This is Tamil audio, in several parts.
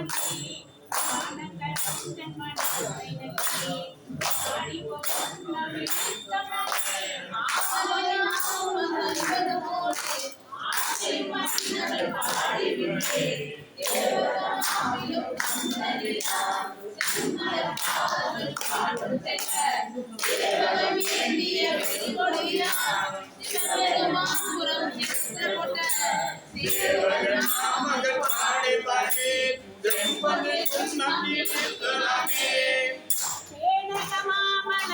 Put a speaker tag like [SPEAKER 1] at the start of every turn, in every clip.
[SPEAKER 1] நாமங்கள்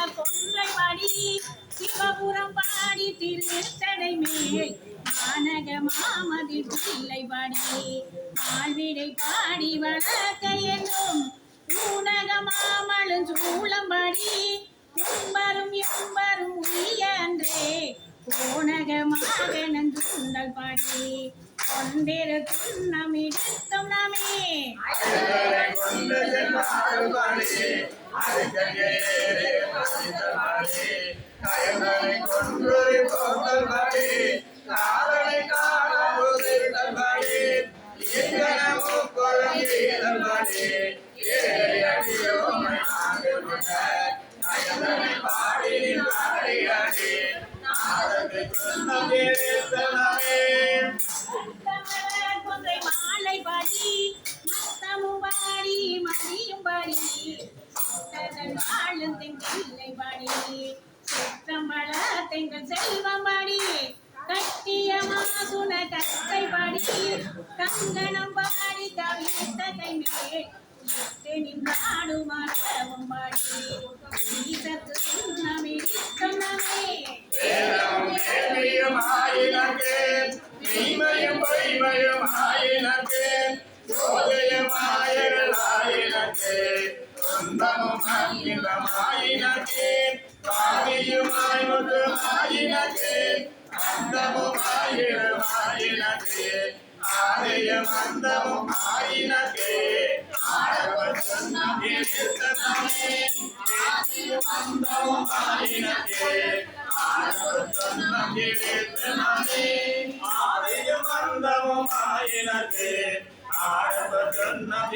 [SPEAKER 1] நம்பி
[SPEAKER 2] சிவபுரம் பாடி திருத்தடை மேல் மானக மாமதி பிள்ளை பாடி மால்விடை பாடி வளர்க்க என்னும் ஊனக மாமலும் சூளம் பாடி உம்பரும் எம்பரும் உரிய அன்றே கோணகமாக நந்துண்டல் பாடி கொண்டிருக்கும் நம்மிடத்தும் நாமே.
[SPEAKER 1] அழகரை சென்றார்கள் பாடி அருகே பாடி கயவரை கொன்று போகல்
[SPEAKER 2] தெய்வமடி செல்வம் பாடி கட்டிய மாசுன கத்தை பாடி கங்கணம் பாடி தவித்த கைமே இட்டு நின்றாடு ஈசத்து
[SPEAKER 1] முற்றும் ஆயினர்க்கு, அந்தமும் ஆயிரம் ஆயினர்க்கு, ஆதியும் அந்தமும் ஆயினர்க்கு, ஆடவர் சொன்னம் நிறுத்தனமே, ஆதியும் ஆடவர் சொன்னம் நிறுத்தனமே, ஆதியும் அந்தமும் ஆடவர் சொன்னம்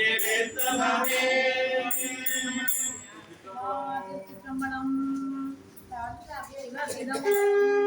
[SPEAKER 2] Imagina.